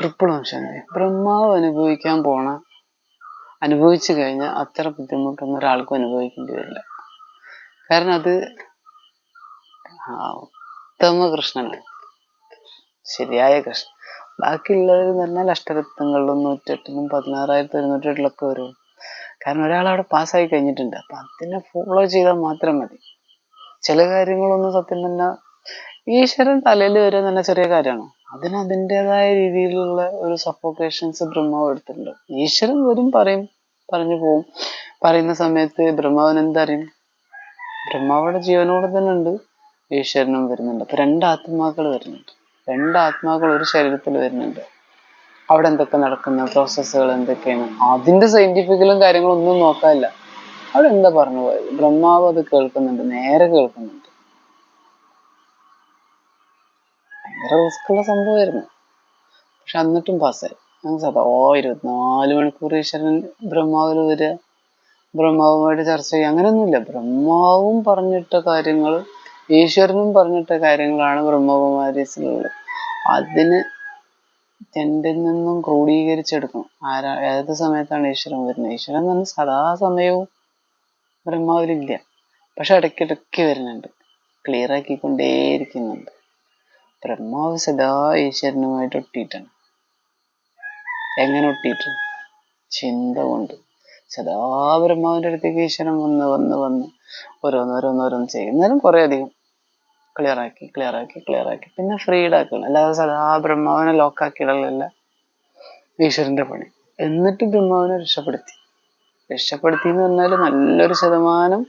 Triple ഓം ബ്രഹ്മാവ് അനുഭവിക്കാൻ പോണ അനുഭവിച്ചു കഴിഞ്ഞാൽ അത്ര ബുദ്ധിമുട്ടൊന്നും ഒരാൾക്കും അനുഭവിക്കേണ്ടി വരില്ല. കാരണം അത് ഉത്തമ കൃഷ്ണനാണ്. ശരിയായ കൃഷ്ണൻ ബാക്കിയുള്ളവർ എന്ന് പറഞ്ഞാൽ അഷ്ടരത്വങ്ങളിലും നൂറ്റെട്ടിലും പതിനാറായിരത്തി ഒരുന്നൂറ്റെട്ടിലൊക്കെ വരും. കാരണം ഒരാൾ അവിടെ പാസ്സായി കഴിഞ്ഞിട്ടുണ്ട്. അപ്പൊ അതിനെ ഫോളോ ചെയ്താൽ മാത്രം മതി. ചില കാര്യങ്ങളൊന്നും സത്യം തന്നെ ഈശ്വരൻ തലയിൽ വരെ തന്നെ ചെറിയ കാര്യമാണ്. അതിന് അതിന്റെതായ രീതിയിലുള്ള ഒരു സപ്പോക്കേഷൻസ് ബ്രഹ്മാവ് എടുത്തിട്ടുണ്ട്. ഈശ്വരൻ വരും പറയും പറഞ്ഞു പോവും. പറയുന്ന സമയത്ത് ബ്രഹ്മാവിന് എന്തറിയും? ബ്രഹ്മാവിടെ ജീവനോട് തന്നെ ഉണ്ട് ഈശ്വരനും വരുന്നുണ്ട്. അപ്പൊ രണ്ട് ആത്മാക്കൾ വരുന്നുണ്ട്. രണ്ട് ആത്മാക്കൾ ഒരു ശരീരത്തിൽ വരുന്നുണ്ട്. അവിടെ എന്തൊക്കെ നടക്കുന്ന പ്രോസസ്സുകൾ എന്തൊക്കെയാണ്? അതിന്റെ സയന്റിഫിക്കലും കാര്യങ്ങളും ഒന്നും നോക്കാനില്ല. അവിടെ എന്താ പറഞ്ഞു പോയത്? ബ്രഹ്മാവ് അത് കേൾക്കുന്നുണ്ട് നേരെ കേൾക്കുന്നുണ്ട്. റിസ്ക്കുള്ള സംഭവമായിരുന്നു. പക്ഷെ എന്നിട്ടും പാസ്സായി ഞാൻ സദാ ഇരുപത്തിനാല് മണിക്കൂർ ഈശ്വരൻ ബ്രഹ്മാവിൽ വരിക. ബ്രഹ്മാവുമായിട്ട് ചർച്ച ചെയ്യുക. അങ്ങനെയൊന്നുമില്ല. ബ്രഹ്മാവും പറഞ്ഞിട്ട കാര്യങ്ങൾ ഈശ്വരനും പറഞ്ഞിട്ട കാര്യങ്ങളാണ് ബ്രഹ്മകുമാരീസിലുള്ളത്. അതിന് എന്റെ നിന്നും ക്രോഡീകരിച്ചെടുക്കണം. ആരാ ഏത് സമയത്താണ് ഈശ്വരൻ വരുന്നത്? ഈശ്വരൻ തന്നെ സദാസമയവും ബ്രഹ്മാവിലില്ല. പക്ഷെ ഇടയ്ക്കിടയ്ക്ക് വരുന്നുണ്ട്. ക്ലിയർ ആക്കിക്കൊണ്ടേയിരിക്കുന്നുണ്ട്. ബ്രഹ്മാവ് സദാ ഈശ്വരനുമായിട്ട് ഒട്ടിയിട്ടാണ്. എങ്ങനെ ഒട്ടിയിട്ട്? ചിന്ത കൊണ്ട്. സദാ ബ്രഹ്മാവിന്റെ അടുത്തേക്ക് ഈശ്വരൻ വന്ന് വന്ന് വന്ന് ഓരോന്ന് ഓരോന്ന് ഓരോന്ന് ചെയ്യും. അധികം ക്ലിയർ ആക്കി ക്ലിയർ ആക്കി ക്ലിയർ ആക്കി. പിന്നെ ഫ്രീഡ് ആക്കണം. അല്ലാതെ സദാ ബ്രഹ്മാവിനെ ലോക്കാക്കിയിടലല്ല ഈശ്വരന്റെ പണി. എന്നിട്ട് ബ്രഹ്മാവിനെ രക്ഷപ്പെടുത്തി. രക്ഷപ്പെടുത്തി എന്ന് പറഞ്ഞാൽ നല്ലൊരു ശതമാനം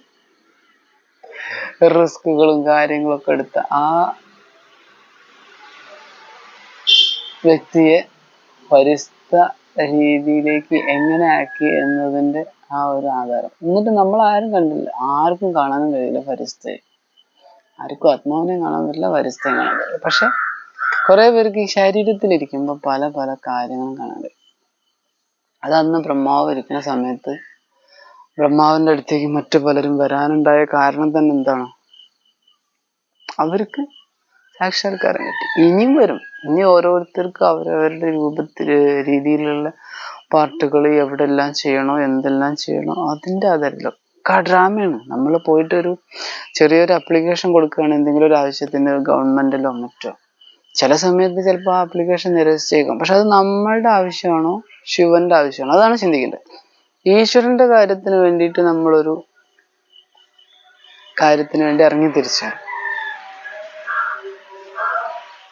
റിസ്കുകളും കാര്യങ്ങളൊക്കെ എടുത്ത ആ വ്യക്തിയെ പരിസ്ഥ രീതിയിലേക്ക് എങ്ങനെ ആക്കി എന്നതിന്റെ ആ ഒരു ആധാരം. എന്നിട്ട് നമ്മൾ ആരും കണ്ടില്ല. ആർക്കും കാണാനും കഴിയില്ല പരിസ്ഥയെ ആർക്കും ആത്മാവിനെ കാണാൻ പറ്റില്ല പരിസ്ഥിതി കാണാൻ പറ്റില്ല. പക്ഷെ കുറെ പേർക്ക് ഈ ശരീരത്തിലിരിക്കുമ്പോൾ പല പല കാര്യങ്ങളും കാണാൻ കഴിയും. അത് അന്ന് ബ്രഹ്മാവ് ഇരിക്കുന്ന സമയത്ത് ബ്രഹ്മാവിന്റെ അടുത്തേക്ക് മറ്റു പലരും വരാനുണ്ടായ കാരണം തന്നെ എന്താണ്? അവർക്ക് സാക്ഷാത്കാരം കിട്ടി. ഇനിയും വരും. ഇനി ഓരോരുത്തർക്കും അവരവരുടെ രൂപത്തിൽ രീതിയിലുള്ള പാർട്ടുകൾ എവിടെല്ലാം ചെയ്യണോ എന്തെല്ലാം ചെയ്യണോ അതിന്റെ അതിലൊക്കെ ഡ്രാമയാണ് നമ്മൾ പോയിട്ട് ഒരു ചെറിയൊരു അപ്ലിക്കേഷൻ കൊടുക്കുകയാണ് എന്തെങ്കിലും ഒരു ആവശ്യത്തിന് ഗവൺമെന്റിലോ മറ്റോ. ചില സമയത്ത് ചിലപ്പോൾ ആ ആപ്ലിക്കേഷൻ നിരസിച്ചേക്കാം. പക്ഷെ അത് നമ്മളുടെ ആവശ്യമാണോ ശിവന്റെ ആവശ്യമാണോ? അതാണ് ചിന്തിക്കേണ്ടത്. ഈശ്വരന്റെ കാര്യത്തിന് വേണ്ടിയിട്ട് നമ്മളൊരു കാര്യത്തിന് വേണ്ടി ഇറങ്ങി തിരിച്ചാൽ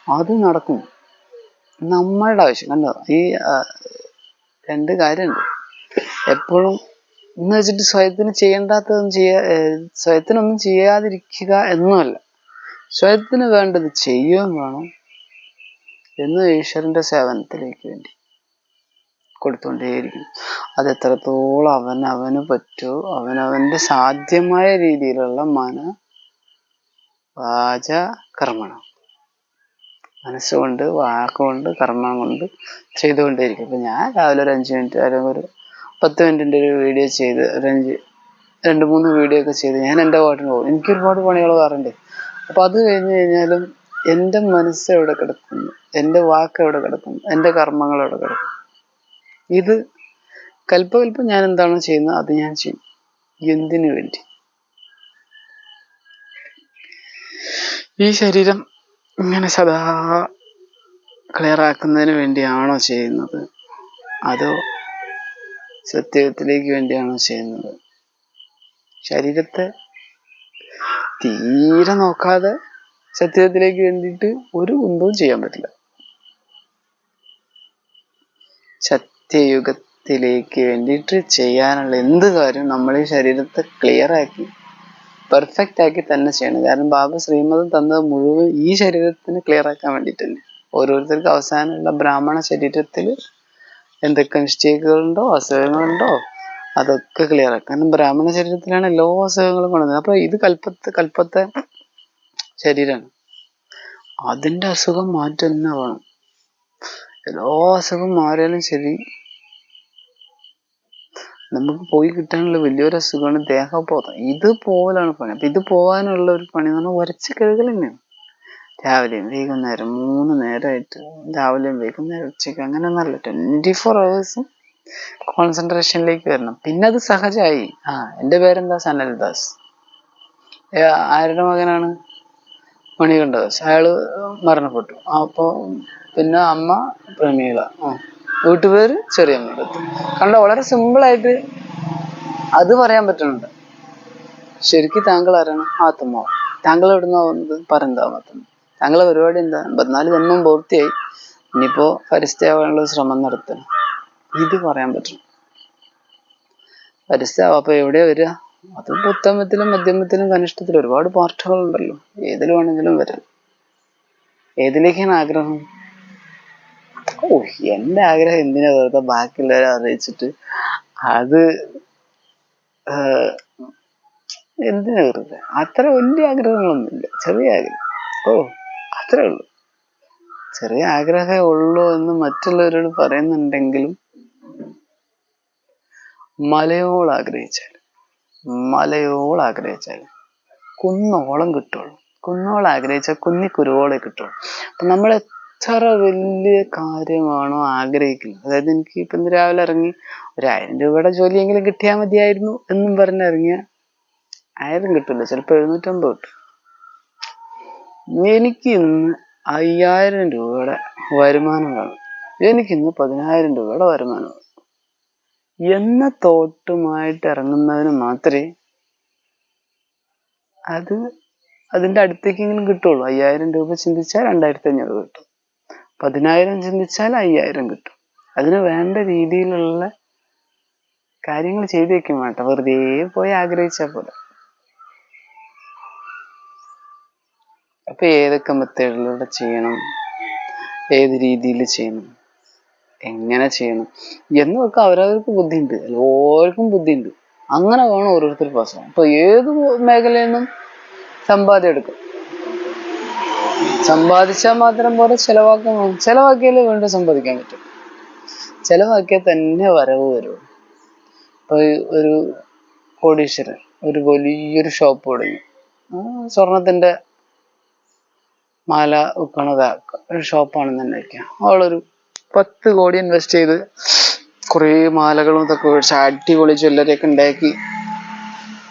അത് നടക്കും. നമ്മളുടെ ആവശ്യം. കണ്ടോ? ഈ രണ്ട് കാര്യമുണ്ട്. എപ്പോഴും എന്ന് വെച്ചിട്ട് സ്വയത്തിന് ചെയ്യേണ്ടാത്തതൊന്നും ചെയ്യാ സ്വയത്തിനൊന്നും ചെയ്യാതിരിക്കുക എന്നുമല്ല സ്വയത്തിന് വേണ്ടത് ചെയ്യുകയും വേണം എന്ന് ഈശ്വരന്റെ സേവനത്തിലേക്ക് വേണ്ടി കൊടുത്തുകൊണ്ടേയിരിക്കും അത് എത്രത്തോളം അവൻ അവന് പറ്റുമോ അവനവന്റെ സാധ്യമായ രീതിയിലുള്ള മന വാച കർമ്മണം മനസ്സുകൊണ്ട് വാക്കുകൊണ്ട് കർമ്മം കൊണ്ട് ചെയ്തുകൊണ്ടേയിരിക്കും. അപ്പം ഞാൻ രാവിലെ ഒരു അഞ്ച് മിനിറ്റ് അല്ലെങ്കിൽ ഒരു പത്ത് മിനിറ്റിന്റെ ഒരു വീഡിയോ ചെയ്ത് ഒരു അഞ്ച് രണ്ട് മൂന്ന് വീഡിയോ ഒക്കെ ചെയ്ത് ഞാൻ എന്റെ പാട്ടിന് പോകും. എനിക്ക് ഒരുപാട് പണികൾ വേറുണ്ട് അപ്പം അത് കഴിഞ്ഞ് കഴിഞ്ഞാലും എന്റെ മനസ്സ് എവിടെ കിടക്കുന്നു? എന്റെ വാക്ക് എവിടെ കിടക്കുന്നു? എന്റെ കർമ്മങ്ങൾ എവിടെ കിടക്കുന്നു? ഇത് കൽപ്പകൽപ്പം ഞാൻ എന്താണോ ചെയ്യുന്നത് അത് ഞാൻ ചെയ്യും. എന്തിനു വേണ്ടി? ഈ ശരീരം ഇങ്ങനെ സദാ ക്ലിയർ ആക്കുന്നതിന് വേണ്ടിയാണോ ചെയ്യുന്നത്? അതോ സത്യത്തിലേക്ക് വേണ്ടിയാണോ ചെയ്യുന്നത്? ശരീരത്തെ തീരെ നോക്കാതെ സത്യത്തിലേക്ക് വേണ്ടിയിട്ട് ഒരു കുന്തവും ചെയ്യാൻ പറ്റില്ല. സത്യയുഗത്തിലേക്ക് വേണ്ടിയിട്ട് ചെയ്യാനുള്ള എന്ത് കാര്യം നമ്മൾ ഈ ശരീരത്തെ ക്ലിയർ ആക്കി പെർഫെക്റ്റ് ആക്കി തന്നെ ചെയ്യണം. കാരണം ബാബ ശ്രീമതം തന്നത് മുഴുവൻ ഈ ശരീരത്തിന് ക്ലിയർ ആക്കാൻ വേണ്ടിട്ട് തന്നെ ഓരോരുത്തർക്ക് അവസാനമുള്ള ബ്രാഹ്മണ ശരീരത്തിൽ എന്തൊക്കെ മിസ്റ്റേക്കുകളുണ്ടോ അസുഖങ്ങളുണ്ടോ അതൊക്കെ ക്ലിയർ ആക്കാം. കാരണം ബ്രാഹ്മണ ശരീരത്തിലാണ് എല്ലാ അസുഖങ്ങളും കൊണ്ടുവന്നത് അപ്പൊ ഇത് കൽപ്പത്തെ കൽപ്പത്തെ ശരീരമാണ്. അതിന്റെ അസുഖം മാറ്റം തന്നെ വേണം എല്ലാ അസുഖം മാറിയാലും ശരി നമുക്ക് പോയി കിട്ടാനുള്ള വലിയൊരു അസുഖമാണ് ദേഹബോധം. ഇത് ഇതുപോലാണ് പണി. അപ്പൊ ഇത് പോകാനുള്ള ഒരു പണി എന്ന് പറഞ്ഞാൽ ഉരച്ച് കഴുകൽ തന്നെയാണ്. രാവിലെയും വൈകുന്നേരം മൂന്ന് നേരമായിട്ട് രാവിലെയും വൈകുന്നേരം ഉച്ചയ്ക്ക് അങ്ങനെ നല്ല ട്വന്റി ഫോർ അവേഴ്സും കോൺസെൻട്രേഷനിലേക്ക് വരണം. പിന്നെ അത് സഹജമായി ആ എന്റെ പേരെന്താ? സനൽ ദാസ് ആരുടെ മകനാണ്? മണികണ്ഠദാസ്. അയാൾ മരണപ്പെട്ടു. അപ്പോൾ പിന്നെ അമ്മ പ്രമീള. ആ. വീട്ടുപേര് ചെറിയമ്മ കണ്ട വളരെ സിമ്പിളായിട്ട് അത് പറയാൻ പറ്റുന്നുണ്ട്. ശരിക്കും താങ്കൾ ആരാണ്? ആത്മാവ് താങ്കൾ എവിടുന്നാ വന്നത്? പരന്താമത്തുന്നു താങ്കളെ പരിപാടി എന്താ? എൺപത്തിനാല് ജന്മം പൂർത്തിയായി. ഇനിയിപ്പോ പരിസ്ഥിതിയാവാനുള്ള ശ്രമം നടത്തണം ഇത് പറയാൻ പറ്റും. പരിസ്ഥിതി അപ്പൊ എവിടെയാ വരിക? അത് പുത്തമത്തിലും മധ്യമത്തിലും കനിഷ്ഠത്തിലും ഒരുപാട് പാർട്ടുകളുണ്ടല്ലോ. ഏതിൽ വേണമെങ്കിലും വരാം. ഏതിലേക്കാണ് ആഗ്രഹം? ഓ എന്റെ ആഗ്രഹം എന്തിനാ വെറുതെ ബാക്കിയുള്ളവരെ അറിയിച്ചിട്ട്? അത് എന്തിനാ വെറുതെ? അത്ര വലിയ ആഗ്രഹങ്ങളൊന്നുമില്ല. ചെറിയ ആഗ്രഹം. ഓ അത്രേ ഉള്ളൂ. ചെറിയ ആഗ്രഹമേ ഉള്ളൂ എന്ന് മറ്റുള്ളവരോട് പറയുന്നുണ്ടെങ്കിലും മലയോളം ആഗ്രഹിച്ചാൽ മലയോളം ആഗ്രഹിച്ചാൽ കുന്നോളം കിട്ടുള്ളൂ. കുന്നോളം ആഗ്രഹിച്ചാൽ കുന്നിക്കുരുവോളെ കിട്ടുള്ളൂ. അപ്പൊ നമ്മൾ എത്ര വലിയ കാര്യമാണോ ആഗ്രഹിക്കുന്നത്? അതായത് എനിക്ക് ഇപ്പൊ ഇന്ന് രാവിലെ ഇറങ്ങി ഒരു ആയിരം രൂപയുടെ ജോലിയെങ്കിലും കിട്ടിയാൽ മതിയായിരുന്നു എന്നും പറഞ്ഞിറങ്ങിയ ആയിരം കിട്ടില്ല ചിലപ്പോൾ എഴുന്നൂറ്റമ്പത് കിട്ടും. എനിക്ക് ഇന്ന് അയ്യായിരം രൂപയുടെ വരുമാനം വേണം. എനിക്കിന്ന് പതിനായിരം രൂപയുടെ വരുമാനം എന്ന തോട്ടുമായിട്ട് ഇറങ്ങുന്നതിന് മാത്രമേ അത് അതിന്റെ അടുത്തേക്കെങ്കിലും കിട്ടുള്ളൂ. അയ്യായിരം രൂപ ചിന്തിച്ചാൽ രണ്ടായിരത്തി അഞ്ഞൂറ് കിട്ടും. പതിനായിരം ചിന്തിച്ചാൽ അയ്യായിരം കിട്ടും. അതിന് വേണ്ട രീതിയിലുള്ള കാര്യങ്ങൾ ചെയ്തു വെക്കും വേണ്ട. വെറുതെ പോയി ആഗ്രഹിച്ചാൽ പോലെ അപ്പൊ ഏതൊക്കെ മെത്തേഡിലൂടെ ചെയ്യണം? ഏത് രീതിയിൽ ചെയ്യണം? എങ്ങനെ ചെയ്യണം? എന്നൊക്കെ അവരവർക്ക് ബുദ്ധിയുണ്ട്. എല്ലാവർക്കും ബുദ്ധിയുണ്ട്. അങ്ങനെ വേണം ഓരോരുത്തർ പാസ്സാൻ അപ്പൊ ഏത് മേഖലയിൽ നിന്നും സമ്പാദ്യം എടുക്കും? സമ്പാദിച്ചാൽ മാത്രം പോലെ ചെലവാക്കാൻ. ചെലവാക്കിയാലേ വീണ്ടും സമ്പാദിക്കാൻ പറ്റും. ചെലവാക്കിയാൽ തന്നെ വരവ് വരുള്ളൂ ഇപ്പൊ ഒരു കോടീശ്വരൻ ഒരു വലിയൊരു ഷോപ്പ് തുടങ്ങി. സ്വർണത്തിന്റെ മാല വിൽക്കണത് ഒരു ഷോപ്പാണെന്ന് വെക്കാം അവളൊരു പത്ത് കോടി ഇൻവെസ്റ്റ് ചെയ്ത് കുറേ മാലകളും ഇതൊക്കെ മേടിച്ച് അടിപൊളി ജ്വല്ലറിയൊക്കെ ഉണ്ടാക്കി.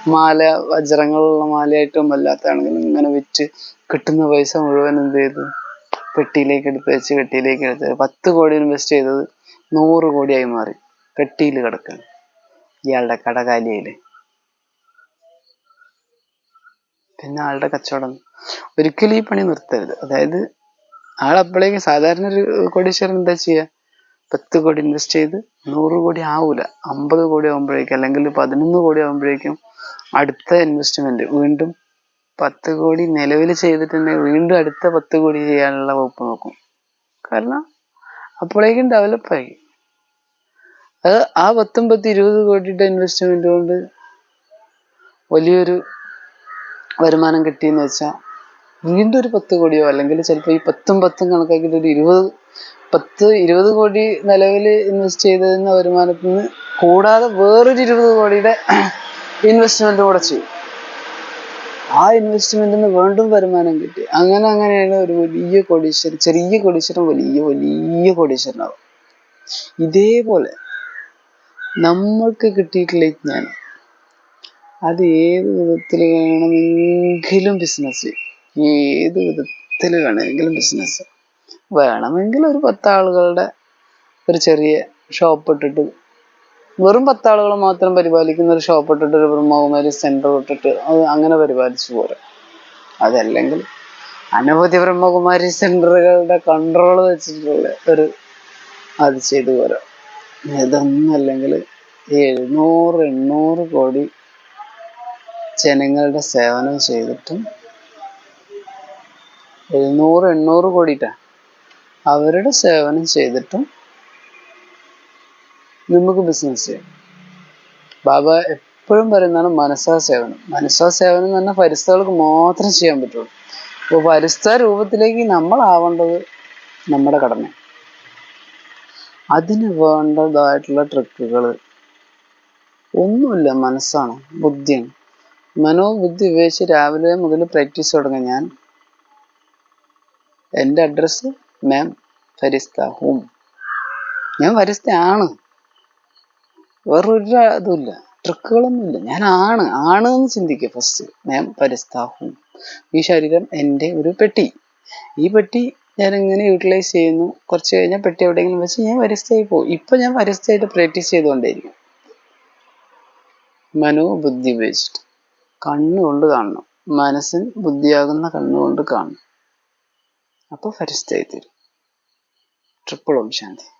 മാല വജ്രങ്ങളുള്ള മാലയായിട്ടും വല്ലാത്തതാണെങ്കിലും ഇങ്ങനെ വിറ്റ് കിട്ടുന്ന പൈസ മുഴുവൻ എന്ത് ചെയ്തു? പെട്ടിയിലേക്ക് എടുത്ത് വെച്ച് പെട്ടിയിലേക്ക് എടുത്ത് പത്ത് കോടി ഇൻവെസ്റ്റ് ചെയ്തത് നൂറ് കോടിയായി മാറി. പെട്ടിയിൽ കിടക്കാണ് ഇയാളുടെ കട പിന്നെ ആളുടെ കച്ചവടം. ഒരിക്കലും ഈ പണി നിർത്തരുത്. അതായത് ആൾ അപ്പോഴേക്കും സാധാരണ ഒരു കോടീശ്വരൻ എന്താ ചെയ്യുക പത്ത് കോടി ഇൻവെസ്റ്റ് ചെയ്ത് നൂറ് കോടി ആവൂല. അമ്പത് കോടി ആകുമ്പോഴേക്കും അല്ലെങ്കിൽ പതിനൊന്ന് കോടി ആകുമ്പോഴേക്കും അടുത്ത ഇൻവെസ്റ്റ്മെന്റ് വീണ്ടും പത്ത് കോടി നിലവിൽ ചെയ്തിട്ടുണ്ടെങ്കിൽ വീണ്ടും അടുത്ത പത്ത് കോടി ചെയ്യാനുള്ള വകുപ്പ് നോക്കും. കാരണം അപ്പോഴേക്കും ഡെവലപ്പായി. അത് ആ പത്തും പത്ത് ഇരുപത് കോടിയുടെ ഇൻവെസ്റ്റ്മെന്റ് കൊണ്ട് വലിയൊരു വരുമാനം കിട്ടിയെന്ന് വെച്ചാൽ വീണ്ടും ഒരു പത്ത് കോടിയോ അല്ലെങ്കിൽ ചിലപ്പോൾ ഈ പത്തും പത്തും കണക്കാക്കിയിട്ട് ഒരു ഇരുപത് പത്ത് ഇരുപത് കോടി നിലവിൽ ഇൻവെസ്റ്റ് ചെയ്തതിന് വരുമാനത്തിൽ നിന്ന് കൂടാതെ വേറൊരു ഇരുപത് കോടിയുടെ ഇൻവെസ്റ്റ്മെന്റ് കൂടെ ചെയ്യും. ആ ഇൻവെസ്റ്റ്മെന്റിന് വീണ്ടും വരുമാനം കിട്ടി. അങ്ങനെ അങ്ങനെയാണ് ഒരു വലിയ കോടീശ്വരൻ ചെറിയ കോടീശ്വരൻ വലിയ വലിയ കോടീശ്വരനാവും. ഇതേപോലെ നമ്മൾക്ക് കിട്ടിയിട്ടുള്ള ജ്ഞാനം അത് ഏത് വിധത്തിൽ വേണമെങ്കിലും ബിസിനസ് ഏത് വിധത്തിൽ വേണമെങ്കിലും ബിസിനസ് വേണമെങ്കിൽ ഒരു പത്താളുകളുടെ ഒരു ചെറിയ ഷോപ്പ് ഇട്ടിട്ട് വെറും പത്താളുകൾ മാത്രം പരിപാലിക്കുന്ന ഒരു ഷോപ്പ് ഇട്ടിട്ട് ഒരു ബ്രഹ്മകുമാരി സെന്റർ ഇട്ടിട്ട് അത് അങ്ങനെ പരിപാലിച്ചു പോരാ. അതല്ലെങ്കിൽ അനവധി ബ്രഹ്മകുമാരി സെന്ററുകളുടെ കൺട്രോൾ വെച്ചിട്ടുള്ള ഒരു അത് ചെയ്തു പോരാ. ഇതൊന്നും അല്ലെങ്കിൽ എഴുന്നൂറ് എണ്ണൂറ് കോടി ജനങ്ങളുടെ സേവനം ചെയ്തിട്ടും എഴുന്നൂറ് എണ്ണൂറ് കോടിട്ടാ അവരുടെ സേവനം ചെയ്തിട്ടും നമുക്ക് ബിസിനസ് ചെയ്യാം. ബാബ എപ്പോഴും പറയുന്നതാണ് മനസ്സാ സേവനം. മനസ്സാ സേവനം എന്ന് പറഞ്ഞാൽ മാത്രം ചെയ്യാൻ പറ്റുള്ളൂ. അപ്പോൾ പരിസ്ഥ രൂപത്തിലേക്ക് നമ്മളാവേണ്ടത് നമ്മുടെ കടമ അതിന് വേണ്ടതായിട്ടുള്ള ട്രിക്കുകൾ ഒന്നുമില്ല മനസ്സാണ് ബുദ്ധിയാണ്. മനോബുദ്ധി ഉപയോഗിച്ച് രാവിലെ മുതൽ പ്രാക്ടീസ് തുടങ്ങാം ഞാൻ എന്റെ അഡ്രസ്സ് മാം ഫരിസ്ത ഹോം ഞാൻ ഫരിസ്തയാണ്. വേറൊരു ഇതുമില്ല. ട്രിക്കുകളൊന്നുമില്ല. ഞാൻ ആണ്. ആണ് എന്ന് ചിന്തിക്കുക ഫസ്റ്റ് ഞാൻ പരിസ്ഥാഹവും ഈ ശരീരം എന്റെ ഒരു പെട്ടി. ഈ പെട്ടി ഞാൻ എങ്ങനെ യൂട്ടിലൈസ് ചെയ്യുന്നു. കുറച്ച് കഴിഞ്ഞാൽ പെട്ടി എവിടെയെങ്കിലും വെച്ച് ഞാൻ വരസ്ഥയായി പോകും. ഇപ്പൊ ഞാൻ വരസ്ഥയായിട്ട് പ്രാക്ടീസ് ചെയ്തുകൊണ്ടേയിരിക്കും. മനോബുദ്ധി ഉപയോഗിച്ചിട്ട്. കണ്ണുകൊണ്ട് കാണണം. മനസ്സിൻ ബുദ്ധിയാകുന്ന കണ്ണുകൊണ്ട് കാണണം. അപ്പോൾ തരും. ട്രിപ്പിൾ ഓം ശാന്തി.